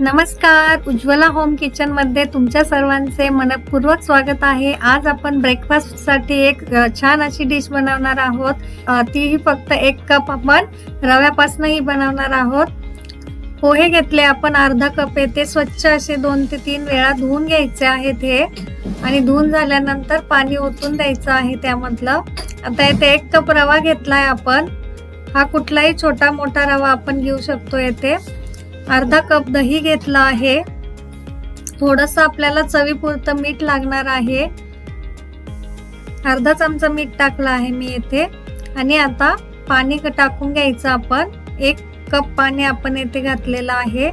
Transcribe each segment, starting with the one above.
नमस्कार. उज्ज्वला होम किचनमध्ये तुमच्या सर्वांचे मनपूर्वक स्वागत आहे. आज आपण ब्रेकफास्टसाठी एक छान अशी डिश बनवणार आहोत. तीही फक्त एक कप आपण रव्यापासूनही बनवणार आहोत. पोहे घेतले आपण अर्धा कप येते. स्वच्छ असे दोन ते तीन वेळा धुवून घ्यायचे आहेत हे. आणि धुवून झाल्यानंतर पाणी ओतून द्यायचं आहे त्यामधलं. आता येथे एक कप रवा घेतलाय आपण. हा कुठलाही छोटा मोठा रवा आपण घेऊ शकतो येथे अर्धा कप दही घेतला आहे. थोडस आपल्याला चवीपुरतं मीठ लागणार आहे. अर्धा चमचा मीठ टाकलं आहे मी येथे. आणि आता पाणी क- टाकून घ्यायचं आपण. एक कप पाणी आपण येथे घातलेलं आहे.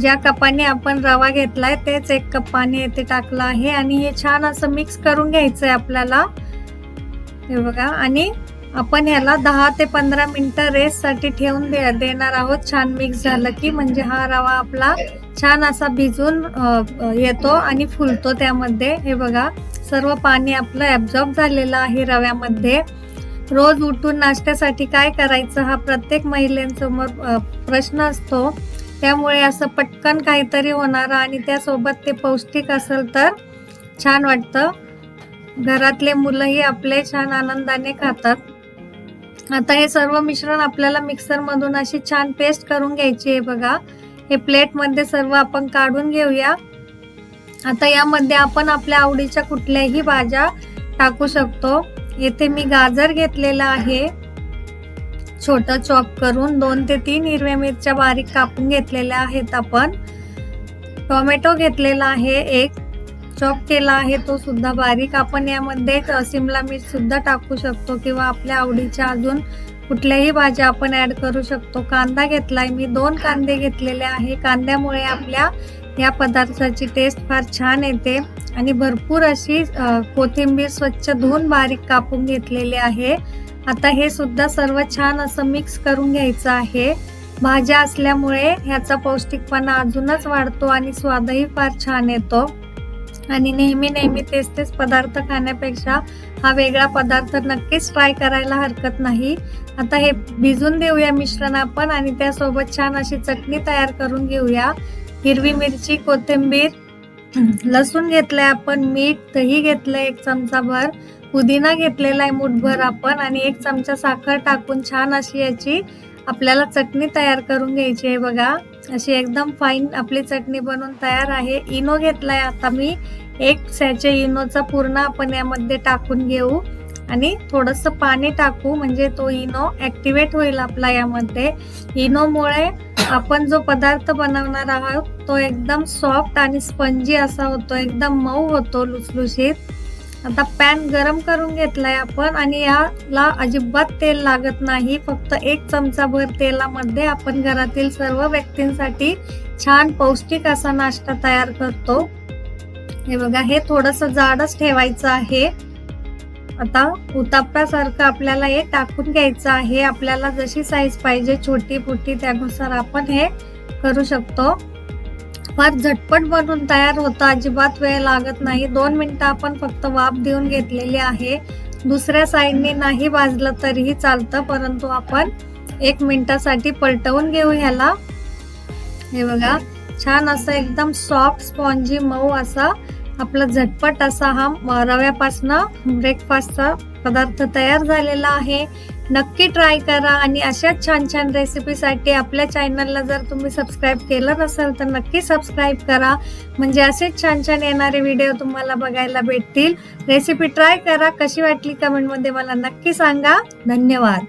ज्या कपाने आपण रवा घेतलाय तेच एक कप पाणी येथे टाकलं आहे. आणि हे छान असं मिक्स करून घ्यायचं आहे आपल्याला. हे बघा. आणि आपण ह्याला दहा ते पंधरा मिनटं रेससाठी ठेवून दे देणार आहोत. छान मिक्स झालं की म्हणजे हा रवा आपला छान असा भिजून येतो आणि फुलतो त्यामध्ये. हे बघा सर्व पाणी आपलं ॲब्झॉर्ब झालेलं आहे रव्यामध्ये. रोज उठून नाश्त्यासाठी काय करायचं हा प्रत्येक महिलांसमोर प्रश्न असतो. त्यामुळे असं पटकन काहीतरी होणार आणि त्यासोबत ते पौष्टिक असेल तर छान वाटतं. घरातले मुलंही आपले छान आनंदाने खातात. आता हे सर्व मिश्रण आपल्याला मिक्सर मधून अशी छान पेस्ट करून घ्यायची आहे बघा. हे प्लेटमध्ये सर्व आपण काढून घेऊया. आता यामध्ये आपण आपल्या आवडीच्या कुठल्याही भाज्या टाकू शकतो. येथे मी गाजर घेतलेला आहे. छोट चॉप करून दोन ते तीन हिरव्या मिरच्या बारीक कापून घेतलेल्या आहेत आपण. टोमॅटो घेतलेला आहे एक. चॉप केला आहे तो सुद्धा बारीक. आपण यामध्ये सिमला मिर्च सुद्धा टाकू शकतो किंवा आपल्या आवडीच्या अजून कुठल्याही भाज्या आपण ऍड करू शकतो. कांदा घेतलाय मी दोन कांदे घेतलेले आहे. कांद्यामुळे आपल्या या पदार्थाची टेस्ट फार छान येते. आणि भरपूर अशी कोथिंबीर स्वच्छ धुवून बारीक कापून घेतलेली आहे. आता हे सुद्धा सर्व छान असं मिक्स करून घ्यायचं आहे. भाज्या असल्यामुळे ह्याचा पौष्टिकपणा अजूनच वाढतो आणि स्वादही फार छान येतो. आणि नेहमी नेहमी तेच तेच पदार्थ खाण्यापेक्षा हा वेगळा पदार्थ नक्कीच ट्राय करायला हरकत नाही. आता हे भिजून देऊया मिश्रण आपण आणि त्यासोबत छान अशी चटणी तयार करून घेऊया. हिरवी मिरची कोथिंबीर लसूण घेतलंय आपण मीठ दही घेतलंय एक चमचाभर पुदिना घेतलेला आहे मुठभर आपण आणि एक चमचा साखर टाकून छान अशी याची आपल्याला चटणी तयार करून घ्यायची आहे बघा. अशी एकदम फाईन आपली चटणी बनवून तयार आहे. इनो घेतलाय आता मी. एक सॅचे इनोचा पूर्ण आपण यामध्ये टाकून घेऊ. आणि थोडंसं पाणी टाकू म्हणजे तो इनो ॲक्टिवेट होईल आपला यामध्ये. इनोमुळे आपण जो पदार्थ बनवणार आहोत तो एकदम सॉफ्ट आणि स्पंजी असा होतो. एकदम मऊ होतो लुसलुशीत. आता पॅन गरम करून घेतलाय आपण आणि याला अजिबात तेल लागत नाही. फक्त एक चमचा भर तेलामध्ये आपण घरातील सर्व व्यक्तींसाठी छान पौष्टिक असा नाश्ता तयार करतो. हे बघा हे थोडस जाडच ठेवायचं आहे. आता उताप्यासारखं आपल्याला हे टाकून घ्यायचं आहे. आपल्याला जशी साईज पाहिजे छोटी मोठी त्यानुसार आपण हे करू शकतो. फार झटपट बनून तयार होतं. अजिबात वेळ लागत नाही. दोन मिनटं आपण फक्त वाफ देऊन घेतलेली आहे. दुसऱ्या साईडने नाही भाजलं तरीही चालतं परंतु आपण एक मिनिटासाठी पलटवून घेऊ ह्याला. हे बघा छान असं एकदम सॉफ्ट स्पॉन्जी मऊ असा आपला झटपट असा हा रव्यापासनं ब्रेकफास्टचा पदार्थ तयार झालेला आहे. नक्की ट्राय करा आणि अशाच छान छान रेसिपीसाठी आपल्या चॅनलला जर तुम्ही सबस्क्राईब केलं नसेल तर नक्की सबस्क्राईब करा. म्हणजे असेच छान छान येणारे व्हिडिओ तुम्हाला बघायला भेटतील. रेसिपी ट्राय करा. कशी वाटली कमेंटमध्ये मला नक्की सांगा. धन्यवाद.